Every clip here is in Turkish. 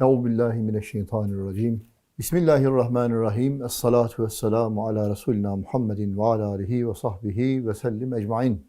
Euzubillahimineşşeytanirracim. Bismillahirrahmanirrahim. Esselatu vesselamu ala Resulina Muhammedin ve ala alihi ve sahbihi ve sellim ecmain.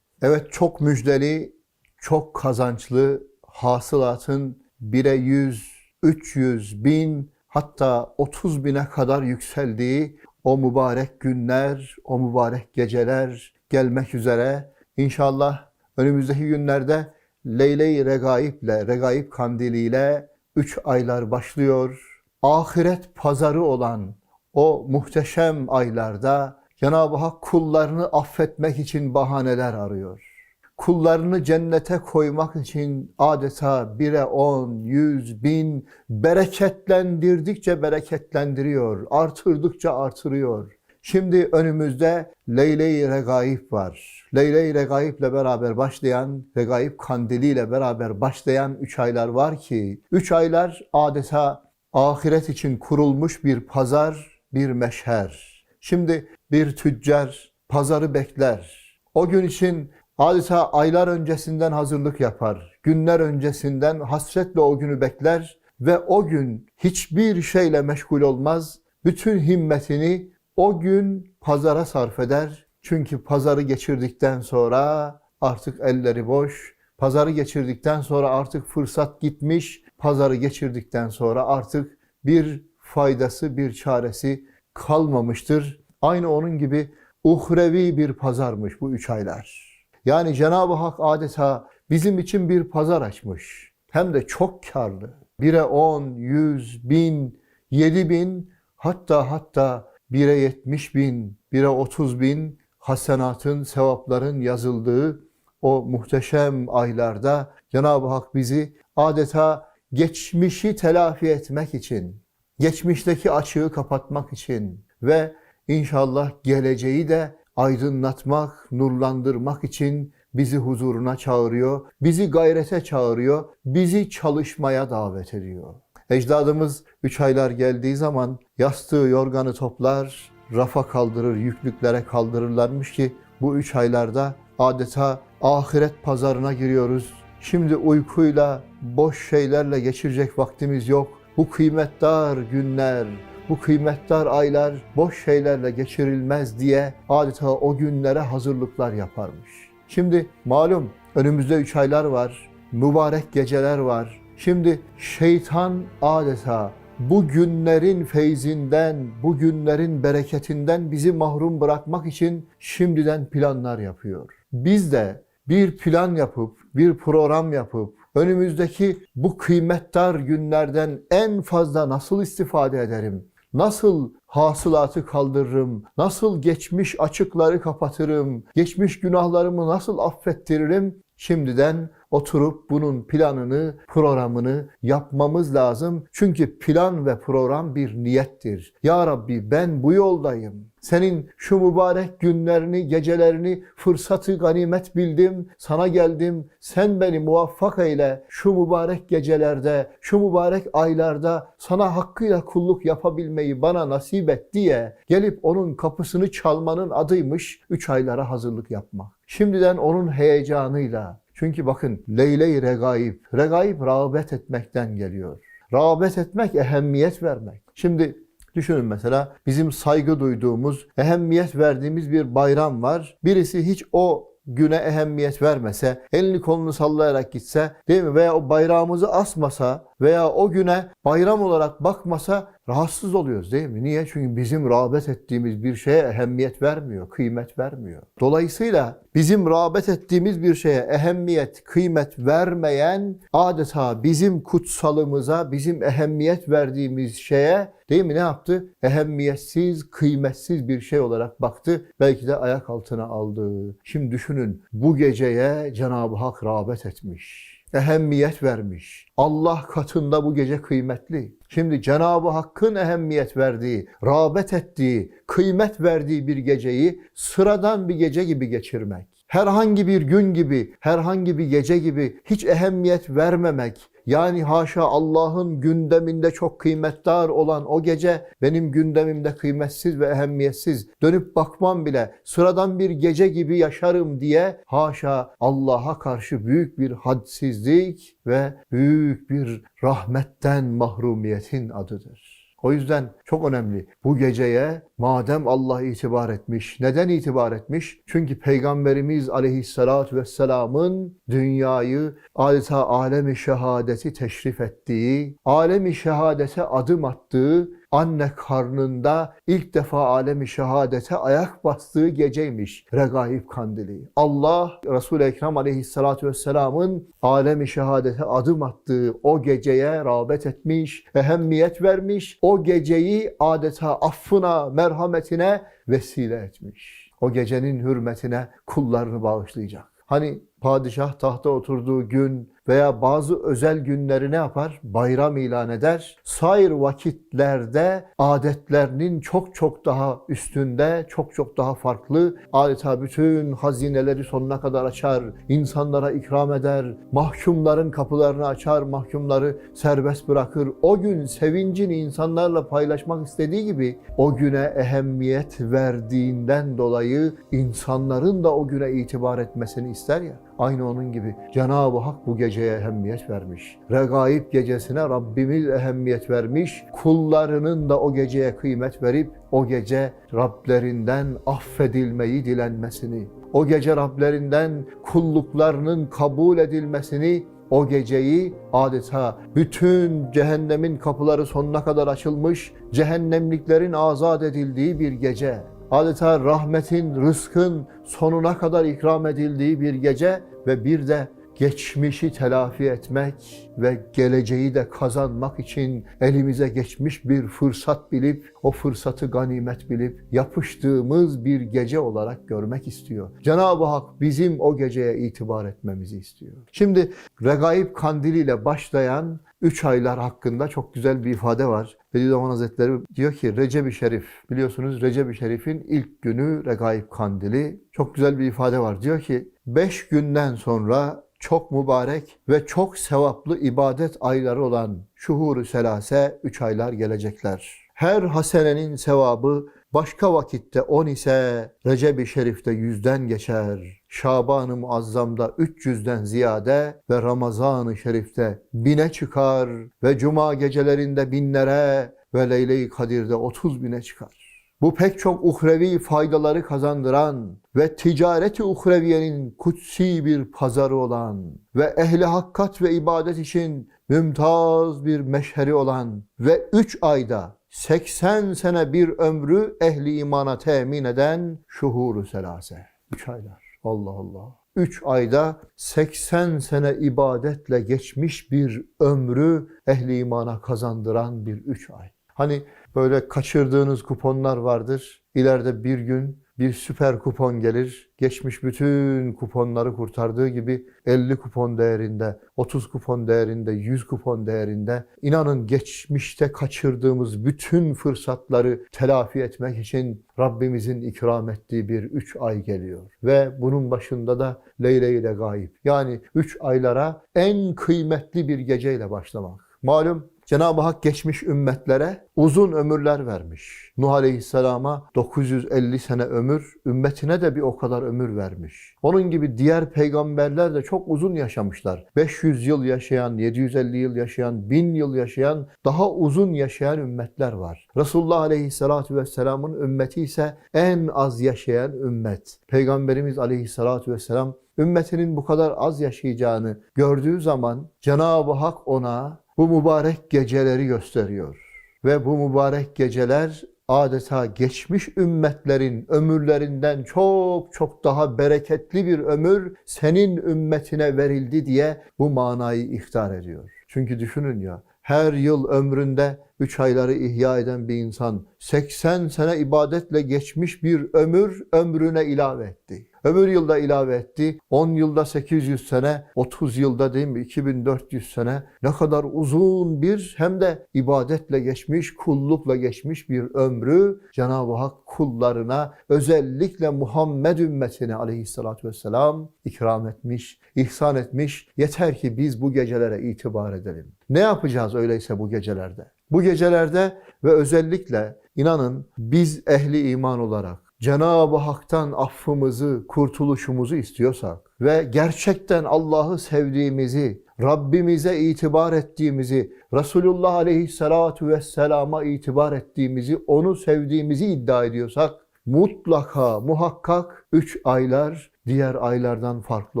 Evet çok müjdeli, çok kazançlı hasılatın 1'e 100, 300, bin hatta 30 bine kadar yükseldiği o mübarek günler, o mübarek geceler gelmek üzere. İnşallah önümüzdeki günlerde Leyle-i Regaib ile, Regaib kandiliyle 3 aylar başlıyor. Ahiret pazarı olan o muhteşem aylarda Cenab-ı Hak kullarını affetmek için bahaneler arıyor. Kullarını cennete koymak için adeta bire on, yüz, bin bereketlendirdikçe bereketlendiriyor, artırdıkça artırıyor. Şimdi önümüzde Leyle-i Regaib var. Leyle-i Regaib ile beraber başlayan, Regaib kandili ile beraber başlayan üç aylar var ki, üç aylar adeta ahiret için kurulmuş bir pazar, bir meşher. Şimdi bir tüccar pazarı bekler. O gün için adeta aylar öncesinden hazırlık yapar. Günler öncesinden hasretle o günü bekler ve o gün hiçbir şeyle meşgul olmaz. Bütün himmetini o gün pazara sarf eder. Çünkü pazarı geçirdikten sonra artık elleri boş. Pazarı geçirdikten sonra artık fırsat gitmiş. Pazarı geçirdikten sonra artık bir faydası, bir çaresi kalmamıştır. Aynı onun gibi uhrevi bir pazarmış bu üç aylar. Yani Cenab-ı Hak adeta bizim için bir pazar açmış. Hem de çok karlı. Bire on, yüz, bin, yedi bin, hatta hatta bire yetmiş bin, bire otuz bin hasenatın, sevapların yazıldığı o muhteşem aylarda Cenab-ı Hak bizi adeta geçmişi telafi etmek için, geçmişteki açığı kapatmak için ve inşallah geleceği de aydınlatmak, nurlandırmak için bizi huzuruna çağırıyor, bizi gayrete çağırıyor, bizi çalışmaya davet ediyor. Ecdadımız üç aylar geldiği zaman yastığı, yorganı toplar, rafa kaldırır, yüklüklere kaldırırlarmış ki bu üç aylarda adeta ahiret pazarına giriyoruz. Şimdi uykuyla, boş şeylerle geçirecek vaktimiz yok. Bu kıymetdar günler, bu kıymetdar aylar boş şeylerle geçirilmez diye adeta o günlere hazırlıklar yaparmış. Şimdi malum önümüzde üç aylar var, mübarek geceler var. Şimdi şeytan adeta bu günlerin feyzinden, bu günlerin bereketinden bizi mahrum bırakmak için şimdiden planlar yapıyor. Biz de bir plan yapıp, bir program yapıp, önümüzdeki bu kıymetdar günlerden en fazla nasıl istifade ederim? Nasıl hasılatı kaldırırım? Nasıl geçmiş açıkları kapatırım? Geçmiş günahlarımı nasıl affettiririm? Şimdiden oturup bunun planını, programını yapmamız lazım. Çünkü plan ve program bir niyettir. Ya Rabbi ben bu yoldayım. Senin şu mübarek günlerini, gecelerini fırsatı ganimet bildim. Sana geldim. Sen beni muvaffak eyle. Şu mübarek gecelerde, şu mübarek aylarda sana hakkıyla kulluk yapabilmeyi bana nasip et diye gelip onun kapısını çalmanın adıymış üç aylara hazırlık yapmak. Şimdiden onun heyecanıyla, çünkü bakın Leyle-i Regaib, Regaib rağbet etmekten geliyor. Rağbet etmek, ehemmiyet vermek. Şimdi düşünün mesela bizim saygı duyduğumuz, ehemmiyet verdiğimiz bir bayram var. Birisi hiç o güne ehemmiyet vermese, elini kolunu sallayarak gitse, değil mi? Veya o bayrağımızı asmasa veya o güne bayram olarak bakmasa rahatsız oluyoruz değil mi? Niye? Çünkü bizim rağbet ettiğimiz bir şeye ehemmiyet vermiyor, kıymet vermiyor. Dolayısıyla bizim rağbet ettiğimiz bir şeye ehemmiyet, kıymet vermeyen adeta bizim kutsalımıza, bizim ehemmiyet verdiğimiz şeye değil mi ne yaptı? Ehemmiyetsiz, kıymetsiz bir şey olarak baktı. Belki de ayak altına aldı. Şimdi düşünün bu geceye Cenab-ı Hak rağbet etmiş ehemmiyet vermiş. Allah katında bu gece kıymetli. Şimdi Cenab-ı Hakk'ın ehemmiyet verdiği, rağbet ettiği, kıymet verdiği bir geceyi sıradan bir gece gibi geçirmek. Herhangi bir gün gibi, herhangi bir gece gibi hiç ehemmiyet vermemek, Yani haşa Allah'ın gündeminde çok kıymetdar olan o gece benim gündemimde kıymetsiz ve ehemmiyetsiz. Dönüp bakmam bile sıradan bir gece gibi yaşarım diye haşa Allah'a karşı büyük bir hadsizlik ve büyük bir rahmetten mahrumiyetin adıdır. O yüzden çok önemli. Bu geceye madem Allah itibar etmiş, neden itibar etmiş? Çünkü Peygamberimiz aleyhissalatü vesselamın dünyayı adeta alemi şehadeti teşrif ettiği, alemi şehadete adım attığı, anne karnında ilk defa alemi şehadete ayak bastığı geceymiş Regaib Kandili. Allah Resul-i Ekrem aleyhissalatü vesselamın alemi şehadete adım attığı o geceye rağbet etmiş, ehemmiyet vermiş, o geceyi adeta affına, merhametine vesile etmiş. O gecenin hürmetine kullarını bağışlayacak. Hani padişah tahta oturduğu gün veya bazı özel günleri ne yapar? Bayram ilan eder. Sair vakitlerde adetlerinin çok çok daha üstünde, çok çok daha farklı. Adeta bütün hazineleri sonuna kadar açar, insanlara ikram eder, mahkumların kapılarını açar, mahkumları serbest bırakır. O gün sevincini insanlarla paylaşmak istediği gibi o güne ehemmiyet verdiğinden dolayı insanların da o güne itibar etmesini ister ya. Aynı onun gibi Cenab-ı Hak bu geceye ehemmiyet vermiş. Regaib gecesine Rabbimiz ehemmiyet vermiş. Kullarının da o geceye kıymet verip o gece Rablerinden affedilmeyi dilenmesini, o gece Rablerinden kulluklarının kabul edilmesini o geceyi adeta bütün cehennemin kapıları sonuna kadar açılmış, cehennemliklerin azat edildiği bir gece adeta rahmetin, rızkın sonuna kadar ikram edildiği bir gece ve bir de geçmişi telafi etmek ve geleceği de kazanmak için elimize geçmiş bir fırsat bilip o fırsatı ganimet bilip yapıştığımız bir gece olarak görmek istiyor. Cenab-ı Hak bizim o geceye itibar etmemizi istiyor. Şimdi Regaib Kandili ile başlayan üç aylar hakkında çok güzel bir ifade var. Bediüzzaman Hazretleri diyor ki Recep-i Şerif, biliyorsunuz Recep-i Şerif'in ilk günü Regaib Kandili. Çok güzel bir ifade var. Diyor ki beş günden sonra çok mübarek ve çok sevaplı ibadet ayları olan şuhur-u selase üç aylar gelecekler. Her hasenenin sevabı başka vakitte on ise Recep-i Şerif'te yüzden geçer. Şaban-ı Muazzam'da 300'den ziyade ve Ramazan-ı Şerif'te bine çıkar ve Cuma gecelerinde binlere ve Leyle-i Kadir'de 30 bine çıkar. Bu pek çok uhrevi faydaları kazandıran ve ticareti uhreviyenin kutsi bir pazarı olan ve ehli hakkat ve ibadet için mümtaz bir meşheri olan ve 3 ayda 80 sene bir ömrü ehli imana temin eden şuhuru selase. 3 aylar. Allah Allah. 3 ayda 80 sene ibadetle geçmiş bir ömrü ehli imana kazandıran bir 3 ay. Hani böyle kaçırdığınız kuponlar vardır. İleride bir gün bir süper kupon gelir. Geçmiş bütün kuponları kurtardığı gibi 50 kupon değerinde, 30 kupon değerinde, 100 kupon değerinde inanın geçmişte kaçırdığımız bütün fırsatları telafi etmek için Rabbimizin ikram ettiği bir 3 ay geliyor. Ve bunun başında da Leyle ile gayb. Yani 3 aylara en kıymetli bir geceyle başlamak. Malum Cenab-ı Hak geçmiş ümmetlere uzun ömürler vermiş. Nuh Aleyhisselam'a 950 sene ömür, ümmetine de bir o kadar ömür vermiş. Onun gibi diğer peygamberler de çok uzun yaşamışlar. 500 yıl yaşayan, 750 yıl yaşayan, 1000 yıl yaşayan, daha uzun yaşayan ümmetler var. Resulullah Aleyhisselatü Vesselam'ın ümmeti ise en az yaşayan ümmet. Peygamberimiz Aleyhisselatü Vesselam ümmetinin bu kadar az yaşayacağını gördüğü zaman Cenab-ı Hak ona bu mübarek geceleri gösteriyor. Ve bu mübarek geceler adeta geçmiş ümmetlerin ömürlerinden çok çok daha bereketli bir ömür senin ümmetine verildi diye bu manayı ihtar ediyor. Çünkü düşünün ya her yıl ömründe 3 ayları ihya eden bir insan 80 sene ibadetle geçmiş bir ömür ömrüne ilave etti. Öbür yılda ilave etti. 10 yılda 800 sene, 30 yılda değil mi 2400 sene. Ne kadar uzun bir hem de ibadetle geçmiş, kullukla geçmiş bir ömrü Cenab-ı Hak kullarına özellikle Muhammed ümmetine aleyhissalatü vesselam ikram etmiş, ihsan etmiş. Yeter ki biz bu gecelere itibar edelim. Ne yapacağız öyleyse bu gecelerde? Bu gecelerde ve özellikle inanın biz ehli iman olarak Cenab-ı Hak'tan affımızı, kurtuluşumuzu istiyorsak ve gerçekten Allah'ı sevdiğimizi, Rabbimize itibar ettiğimizi, Resulullah Aleyhisselatu Vesselam'a itibar ettiğimizi, onu sevdiğimizi iddia ediyorsak mutlaka, muhakkak üç aylar diğer aylardan farklı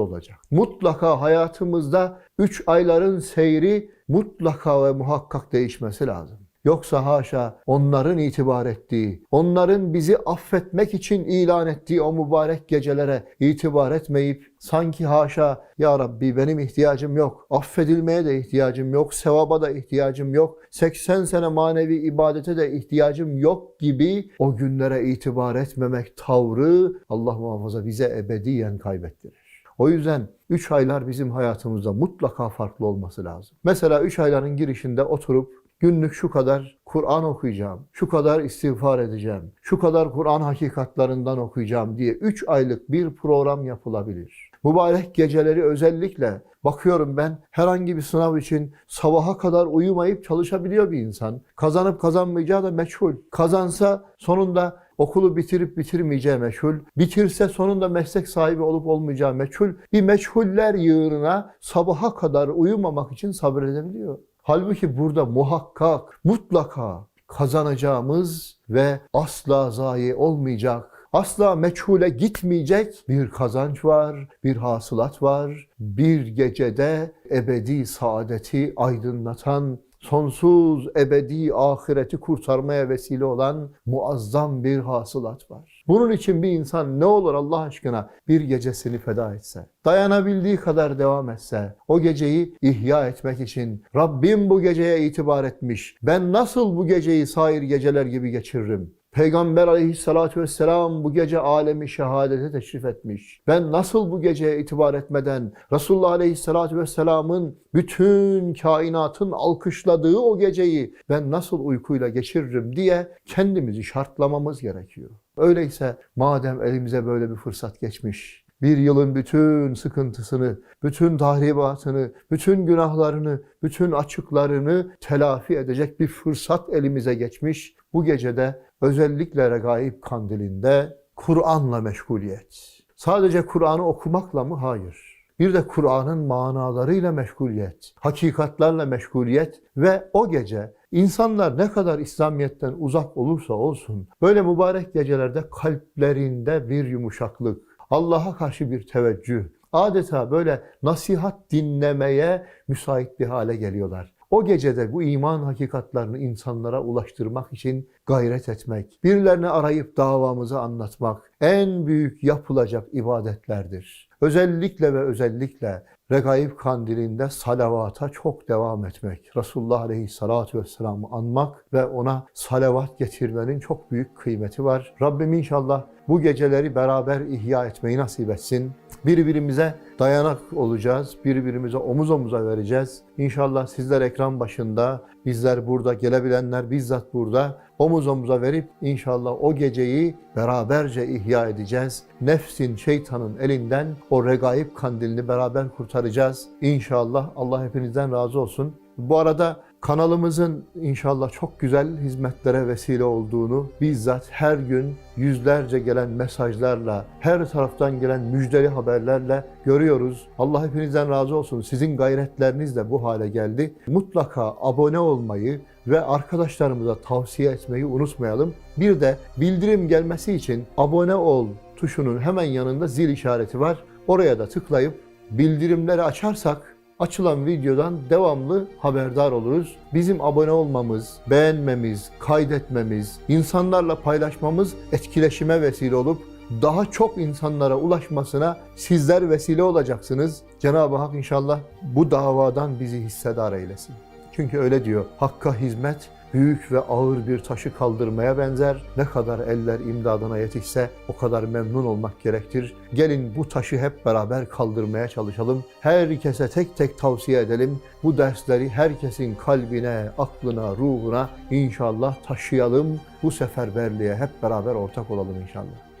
olacak. Mutlaka hayatımızda üç ayların seyri mutlaka ve muhakkak değişmesi lazım. Yoksa haşa onların itibar ettiği, onların bizi affetmek için ilan ettiği o mübarek gecelere itibar etmeyip sanki haşa ya Rabbi benim ihtiyacım yok, affedilmeye de ihtiyacım yok, sevaba da ihtiyacım yok, 80 sene manevi ibadete de ihtiyacım yok gibi o günlere itibar etmemek tavrı Allah muhafaza bize ebediyen kaybettirir. O yüzden 3 aylar bizim hayatımızda mutlaka farklı olması lazım. Mesela 3 ayların girişinde oturup günlük şu kadar Kur'an okuyacağım, şu kadar istiğfar edeceğim, şu kadar Kur'an hakikatlarından okuyacağım diye 3 aylık bir program yapılabilir. Mübarek geceleri özellikle bakıyorum ben herhangi bir sınav için sabaha kadar uyumayıp çalışabiliyor bir insan. Kazanıp kazanmayacağı da meçhul. Kazansa sonunda okulu bitirip bitirmeyeceği meçhul. Bitirse sonunda meslek sahibi olup olmayacağı meçhul. Bir meçhuller yığınına sabaha kadar uyumamak için sabredebiliyor. Halbuki burada muhakkak, mutlaka kazanacağımız ve asla zayi olmayacak, asla meçhule gitmeyecek bir kazanç var, bir hasılat var. Bir gecede ebedi saadeti aydınlatan, sonsuz ebedi ahireti kurtarmaya vesile olan muazzam bir hasılat var. Bunun için bir insan ne olur Allah aşkına bir gecesini feda etse, dayanabildiği kadar devam etse, o geceyi ihya etmek için Rabbim bu geceye itibar etmiş, ben nasıl bu geceyi sair geceler gibi geçiririm? Peygamber aleyhissalatü vesselam bu gece alemi şehadete teşrif etmiş. Ben nasıl bu geceye itibar etmeden Resulullah aleyhissalatü vesselamın bütün kainatın alkışladığı o geceyi ben nasıl uykuyla geçiririm diye kendimizi şartlamamız gerekiyor. Öyleyse madem elimize böyle bir fırsat geçmiş, bir yılın bütün sıkıntısını, bütün tahribatını, bütün günahlarını, bütün açıklarını telafi edecek bir fırsat elimize geçmiş. Bu gecede özellikle regaib kandilinde Kur'an'la meşguliyet. Sadece Kur'an'ı okumakla mı? Hayır. Bir de Kur'an'ın manalarıyla meşguliyet, hakikatlerle meşguliyet ve o gece insanlar ne kadar İslamiyet'ten uzak olursa olsun böyle mübarek gecelerde kalplerinde bir yumuşaklık, Allah'a karşı bir teveccüh, adeta böyle nasihat dinlemeye müsait bir hale geliyorlar. O gecede bu iman hakikatlerini insanlara ulaştırmak için gayret etmek, birilerini arayıp davamızı anlatmak en büyük yapılacak ibadetlerdir. Özellikle ve özellikle Regaib kandilinde salavata çok devam etmek, Resulullah Aleyhisselatü Vesselam'ı anmak ve ona salavat getirmenin çok büyük kıymeti var. Rabbim inşallah bu geceleri beraber ihya etmeyi nasip etsin. Birbirimize dayanak olacağız, birbirimize omuz omuza vereceğiz. İnşallah sizler ekran başında, bizler burada, gelebilenler bizzat burada omuz omuza verip inşallah o geceyi beraberce ihya edeceğiz. Nefsin, şeytanın elinden o regaib kandilini beraber kurtaracağız. İnşallah Allah hepinizden razı olsun. Bu arada kanalımızın inşallah çok güzel hizmetlere vesile olduğunu bizzat her gün yüzlerce gelen mesajlarla, her taraftan gelen müjdeli haberlerle görüyoruz. Allah hepinizden razı olsun. Sizin gayretlerinizle bu hale geldi. Mutlaka abone olmayı ve arkadaşlarımıza tavsiye etmeyi unutmayalım. Bir de bildirim gelmesi için abone ol tuşunun hemen yanında zil işareti var. Oraya da tıklayıp bildirimleri açarsak açılan videodan devamlı haberdar oluruz. Bizim abone olmamız, beğenmemiz, kaydetmemiz, insanlarla paylaşmamız etkileşime vesile olup daha çok insanlara ulaşmasına sizler vesile olacaksınız. Cenab-ı Hak inşallah bu davadan bizi hissedar eylesin. Çünkü öyle diyor. Hakka hizmet büyük ve ağır bir taşı kaldırmaya benzer. Ne kadar eller imdadına yetişse o kadar memnun olmak gerektir. Gelin bu taşı hep beraber kaldırmaya çalışalım. Herkese tek tek tavsiye edelim. Bu dersleri herkesin kalbine, aklına, ruhuna inşallah taşıyalım. Bu seferberliğe hep beraber ortak olalım inşallah.